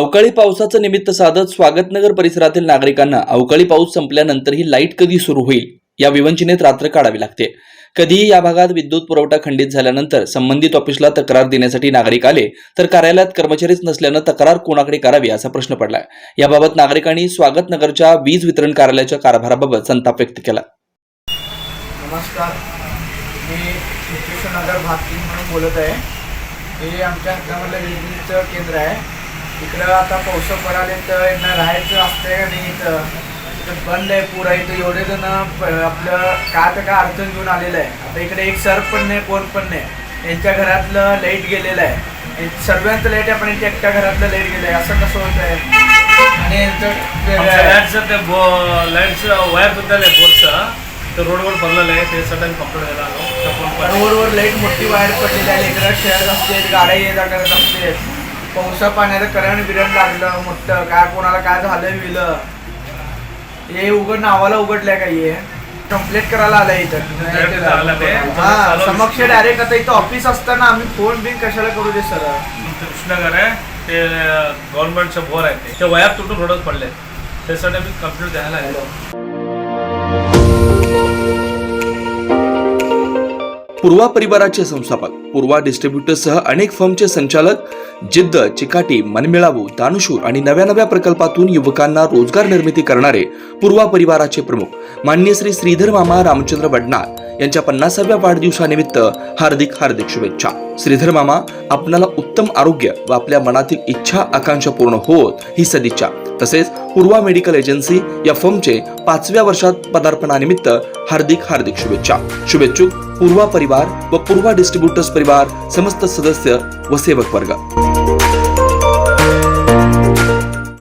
अवकाळी पावसाचं निमित्त साधत स्वागतनगर परिसरातील नागरिकांना अवकाळी पाऊस संपल्यानंतरही लाइट कधी सुरू होईल या विवंचनेत रात्र काढावी लागते. कधीही या भागात विद्युत पुरवठा खंडित झाल्यानंतर संबंधित ऑफिसला तक्रार देण्यासाठी नागरिक आले तर कार्यालयात कर्मचारीच नसल्यानं तक्रार कोणाकडे करावी असा प्रश्न पडलाय. याबाबत नागरिकांनी स्वागतनगरच्या वीज वितरण कार्यालयाच्या कारभाराबाबत संताप व्यक्त केला. नमस्कार. मी नगर भाग म्हणून बोलत आहे. हे आमच्या हातामधलं केंद्र आहे. इकडं आता पावसा पडाले तर यांना राहायचं असतंय का नाही इथं बंद आहे पुरा इथं एवढे जण आपलं काय तर काय अडचण घेऊन आलेलं आहे. आता इकडे एक सर पण नाही कोण पण नाही. यांच्या घरातलं लाइट गेलेलं आहे. सर्वांचं लाइट आहे पण यांच्या एकट्या घरातलं लाइट गेलं आहे असं कसं होत आहे आणि यांचं आहे. ते बो लाईटचं वायर तुटलेलं आहे बोर्डचं ते रोडवर भरलेलं आहे ते सडन कंप्लीट आलो. रोडवर लाइट मोठी वायर पडलेली आहे. लेकरं खेळत असते गाड्या ये जा करत असते पावसा पाण्याचं करंट बिरंट लागलं मोठं. काय कोणाला काय झालं विलं. हे उघड नावाला उघडलंय का हे? कंप्लेंट करायला आलं. इथं हा समक्ष डायरेक्ट आता इथं ऑफिस असताना आम्ही फोन बिन कशाला करू दे सर ते कृष्णनगर आहे. ते गव्हर्नमेंटचं बोर आहे ते. ते वायर तुटून रोडच पडले त्यासाठी मी कंप्लीट द्यायला आलो पूर्वा परिवाराचे संस्थापक पूर्वा डिस्ट्रीब्युटरसह अनेक फर्मचे संचालक जिद्द चिकाटी मनमिळावू दानशूर आणि नव्या नव्या प्रकल्पातून युवकांना रोजगार निर्मिती करणारे पूर्वा परिवाराचे प्रमुख मान्य श्री श्रीधर मामा रामचंद्र वडनार यांच्या पन्नासाव्या वाढदिवसानिमित्त हार्दिक हार्दिक शुभेच्छा. श्रीधर मामा आपणाला उत्तम आरोग्य व आपल्या मनातील इच्छा आकांक्षा पूर्ण होत ही सदिच्छा. तसेच पूर्वा मेडिकल एजन्सी या फर्मचे पाचव्या वर्षात पदार्पणानिमित्त हार्दिक हार्दिक शुभेच्छा. शुभेच्छुक पूर्वा परिवार व पूर्वा डिस्ट्रीब्युटर्स परिवार समस्त सदस्य व सेवक वर्ग.